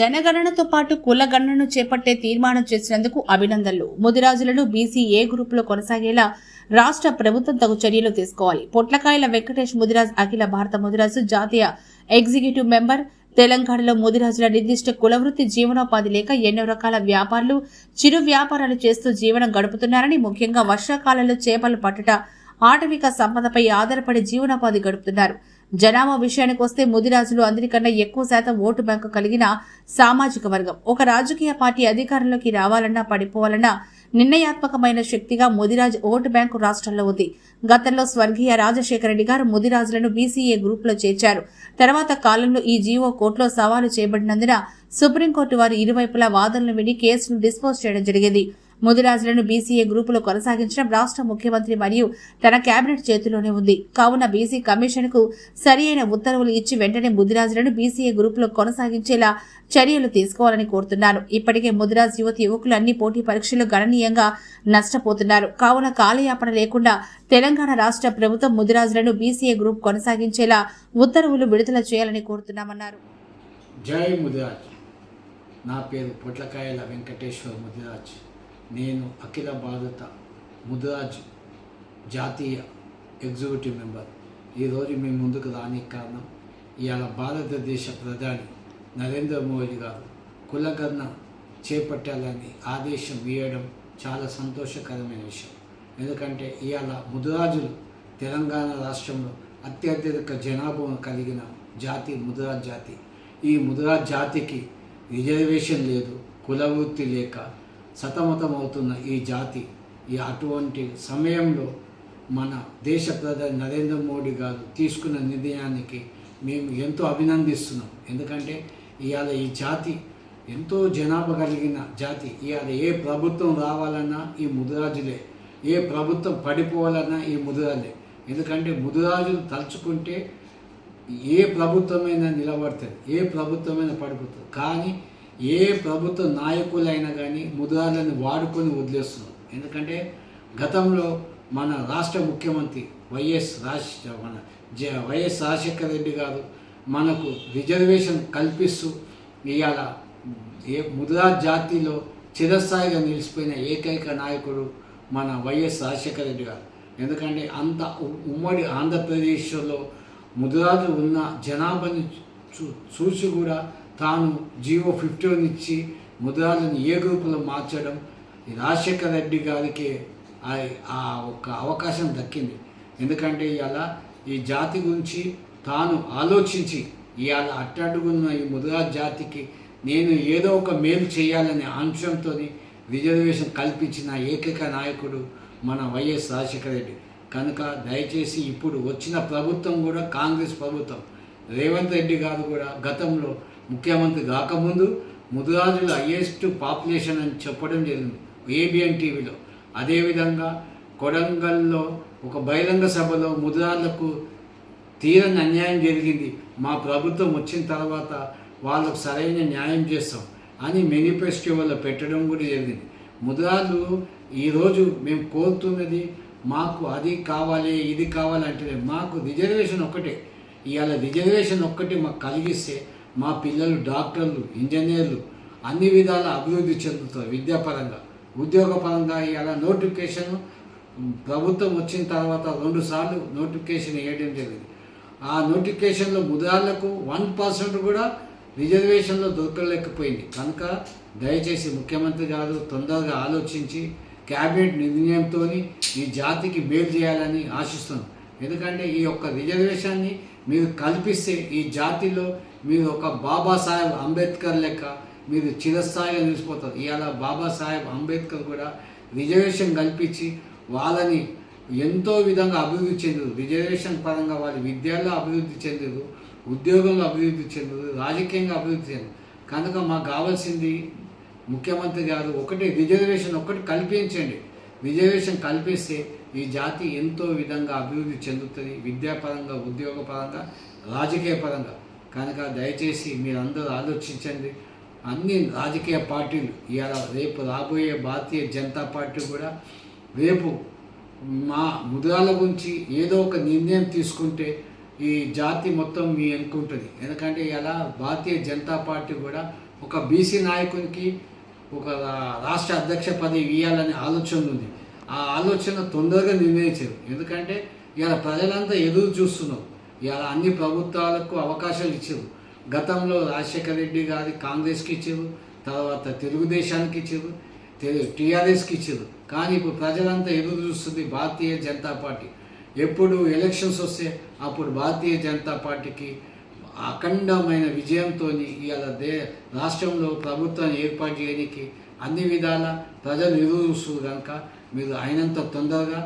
జనగణనతో పాటు కులగణనను చేపట్టే తీర్మానం చేసినందుకు అభినందనలు. ముదిరాజులను బీసీ ఏ గ్రూపులో కొనసాగేలా రాష్ట్ర ప్రభుత్వం తగు చర్యలు తీసుకోవాలి. పొట్లకాయల వెంకటేష్ ముదిరాజ్ అఖిల భారత ముదిరాజు జాతీయ ఎగ్జిక్యూటివ్ మెంబర్ తెలంగాణలో ముదిరాజుల నిర్దిష్ట కులవృత్తి జీవనోపాధి లేక ఎన్నో రకాల వ్యాపారులు చిరు వ్యాపారాలు చేస్తూ జీవనం గడుపుతున్నారని ముఖ్యంగా వర్షాకాలంలో చేపలు పట్టుట ఆటవిక సంపదపై ఆధారపడి జీవనోపాధి గడుపుతున్నారు. జనాభా విషయానికి వస్తే ముదిరాజులు అందరికన్నా ఎక్కువ శాతం ఓటు బ్యాంకు కలిగిన సామాజిక వర్గం. ఒక రాజకీయ పార్టీ అధికారంలోకి రావాలన్నా పడిపోవాలన్నా నిర్ణయాత్మకమైన శక్తిగా ముదిరాజ్ ఓటు బ్యాంకు రాష్ట్రంలో ఉంది. గతంలో స్వర్గీయ రాజశేఖర రెడ్డి గారు ముదిరాజులను బీసీఏ గ్రూప్లో చేర్చారు. తర్వాత కాలంలో ఈ జీవో కోర్టులో సవాలు చేయబడినందున సుప్రీంకోర్టు వారు ఇరువైపులా వాదనలు విని కేసును డిస్పోజ్ చేయడం జరిగింది. ముదిరాజులను బీసీఏ గ్రూపులో కొనసాగించడం రాష్ట్ర ముఖ్యమంత్రి మరియు తన కేబినెట్ చేతిలోనే ఉంది. కావున బీసీ కమిషన్కు సరి అయిన ఉత్తర్వులు ఇచ్చి వెంటనే ముదిరాజులను బీసీఏ గ్రూపులో కొనసాగించేలా చర్యలు తీసుకోవాలని కోరుతున్నాను ఇప్పటికే ముదిరాజ్ యువతి యువకులు అన్ని పోటీ పరీక్షలు గణనీయంగా నష్టపోతున్నారు. కావున కాలయాపన లేకుండా తెలంగాణ రాష్ట్ర ప్రభుత్వం ముదిరాజులను బీసీఏ గ్రూప్ కొనసాగించేలా ఉత్తర్వులు విడుదల చేయాలని కోరుతున్నామన్నారు. జై ముదిరాజ్. నా పేరు పొట్లకాయల వెంకటేశ్వర ముదిరాజ్. నేను అఖిల భారత ముదిరాజ్ జాతీయ ఎగ్జిక్యూటివ్ మెంబర్. ఈరోజు మేము ముందుకు రానికి కారణం ఇవాళ భారతదేశ ప్రధాని నరేంద్ర మోడీ గారు కులగణన చేపట్టాలని ఆదేశం ఇవ్వడం చాలా సంతోషకరమైన విషయం. ఎందుకంటే ఇవాళ ముదిరాజులు తెలంగాణ రాష్ట్రంలో అత్యధిక జనాభా కలిగిన జాతి ముదిరాజ్ జాతి. ఈ ముదిరాజ్ జాతికి రిజర్వేషన్ లేదు కులవృత్తి లేక సతమతమవుతున్న ఈ జాతి ఈ అటువంటి సమయంలో మన దేశ ప్రధాని నరేంద్ర మోడీ గారు తీసుకున్న నిర్ణయానికి మేము ఎంతో అభినందిస్తున్నాం. ఎందుకంటే ఇవాళ ఈ జాతి ఎంతో జనాభా కలిగిన జాతి. ఇవాళ ఏ ప్రభుత్వం రావాలన్నా ఈ ముదిరాజులే. ఏ ప్రభుత్వం పడిపోవాలన్నా ఈ ముదిరాజులే. ఎందుకంటే ముదిరాజులు తలుచుకుంటే ఏ ప్రభుత్వమైనా నిలబడుతుంది ఏ ప్రభుత్వమైనా పడిపోతుంది కానీ ఏ ప్రభుత్వ నాయకులైనా కానీ ముదిరాజులను వాడుకొని వదిలేస్తున్నారు. ఎందుకంటే గతంలో మన రాష్ట్ర ముఖ్యమంత్రి వైఎస్ రాజ మన జ వైఎస్ రాజశేఖర రెడ్డి గారు మనకు రిజర్వేషన్ కల్పిస్తూ ఇవాళ ఏ ముద్రా జాతిలో చిరస్థాయిగా నిలిచిపోయిన ఏకైక నాయకుడు మన వైఎస్ రాజశేఖర రెడ్డి గారు. ఎందుకంటే అంత ఉ- ఉమ్మడి ఆంధ్రప్రదేశ్లో ముదిరాజు ఉన్న జనాభాని చూ చూసి కూడా తాను జీవో ఫిఫ్టీన్ ఇచ్చి ముద్రాలను ఏ గ్రూపులో మార్చడం? రాజశేఖర్ రాజశేఖర రెడ్డి గారికి ఆ- ఒక అవకాశం దక్కింది. ఎందుకంటే ఇవాళ ఈ జాతి గురించి తాను ఆలోచించి ఇవాళ అట్టడుగున్న ఈ ముదిరాజ్ జాతికి నేను ఏదో ఒక మేలు చేయాలనే అంశంతో రిజర్వేషన్ కల్పించిన ఏకైక నాయకుడు మన వైఎస్ రాజశేఖర రెడ్డి. కనుక దయచేసి ఇప్పుడు వచ్చిన ప్రభుత్వం కూడా కాంగ్రెస్ ప్రభుత్వం. రేవంత్ రెడ్డి గారు కూడా గతంలో ముఖ్యమంత్రి కాకముందు ముదిరాజుల హయ్యెస్ట్ పాపులేషన్ అని చెప్పడం జరిగింది ఏబిఎన్ టీవీలో అదేవిధంగా కొడంగల్లో ఒక బహిరంగ సభలో ముదిరాజులకు తీరని అన్యాయం జరిగింది. మా ప్రభుత్వం వచ్చిన తర్వాత వాళ్ళకు సరైన న్యాయం చేస్తాం అని మేనిఫెస్టోలో పెట్టడం కూడా జరిగింది. ముద్రాలు ఈరోజు మేము కోరుతున్నది మాకు అది కావాలి ఇది కావాలంటే మాకు రిజర్వేషన్ ఒక్కటే ఇవాళ రిజర్వేషన్ ఒక్కటి మాకు కలిగిస్తే మా పిల్లలు డాక్టర్లు ఇంజనీర్లు అన్ని విధాల అభివృద్ధి చెందుతారు విద్యాపరంగా. ఉద్యోగపరంగా ఇలా నోటిఫికేషన్ ప్రభుత్వం వచ్చిన తర్వాత రెండు సార్లు నోటిఫికేషన్ వేయడం జరిగింది. ఆ నోటిఫికేషన్లో ముదాలకు వన్ పర్సెంట్ కూడా రిజర్వేషన్లో దొరకలేకపోయింది. కనుక దయచేసి ముఖ్యమంత్రి గారు తొందరగా ఆలోచించి క్యాబినెట్ నిర్ణయంతో ఈ జాతికి మేలు చేయాలని ఆశిస్తున్నాం. ఎందుకంటే ఈ యొక్క రిజర్వేషన్ని మీరు కల్పిస్తే ఈ జాతిలో మీరు ఒక బాబాసాహెబ్ అంబేద్కర్ లెక్క మీరు చిరస్థాయిగా నిలిచిపోతారు. ఇవాళ బాబాసాహెబ్ అంబేద్కర్ కూడా రిజర్వేషన్ కల్పించి వాళ్ళని ఎంతో విధంగా అభివృద్ధి చెందరు. రిజర్వేషన్ పరంగా వారి విద్యలో అభివృద్ధి చెందరు ఉద్యోగంలో అభివృద్ధి చెందరు రాజకీయంగా అభివృద్ధి చెందరు. కనుక మాకు కావాల్సింది ముఖ్యమంత్రి గారు ఒకటి రిజర్వేషన్ ఒకటి కల్పించండి. రిజర్వేషన్ కల్పిస్తే ఈ జాతి ఎంతో విధంగా అభివృద్ధి చెందుతుంది. విద్యాపరంగా ఉద్యోగపరంగా రాజకీయ పరంగా. కనుక దయచేసి మీరందరూ ఆలోచించండి. అన్ని రాజకీయ పార్టీలు ఇవాళ రేపు రాబోయే భారతీయ జనతా పార్టీ కూడా రేపు మా ముద్రాల గురించి ఏదో ఒక నిర్ణయం తీసుకుంటే ఈ జాతి మొత్తం మీ అనుకుంటుంది. ఎందుకంటే ఇలా భారతీయ జనతా పార్టీ కూడా ఒక బీసీ నాయకునికి ఒక రాష్ట్ర అధ్యక్ష పదవి ఇవ్వాలనే ఆలోచన ఉంది. ఆ ఆలోచన తొందరగా నిర్ణయించారు. ఎందుకంటే ఇలా ప్రజలంతా ఎదురు చూస్తున్నారు. ఇలా అన్ని ప్రభుత్వాలకు అవకాశాలు ఇచ్చారు. గతంలో రాజశేఖర రెడ్డి గారి కాంగ్రెస్కి ఇచ్చారు. తర్వాత తెలుగుదేశానికి ఇచ్చారు. టీఆర్ఎస్కి ఇచ్చారు. కానీ ఇప్పుడు ప్రజలంతా ఎదురు చూస్తుంది భారతీయ జనతా పార్టీ. ఎప్పుడు ఎలక్షన్స్ వస్తే అప్పుడు భారతీయ జనతా పార్టీకి అఖండమైన విజయంతో ఇవాళ దే రాష్ట్రంలో ప్రభుత్వాన్ని ఏర్పాటు చేయడానికి అన్ని విధాల ప్రజలు ఎదురు కనుక మీరు అయినంత తొందరగా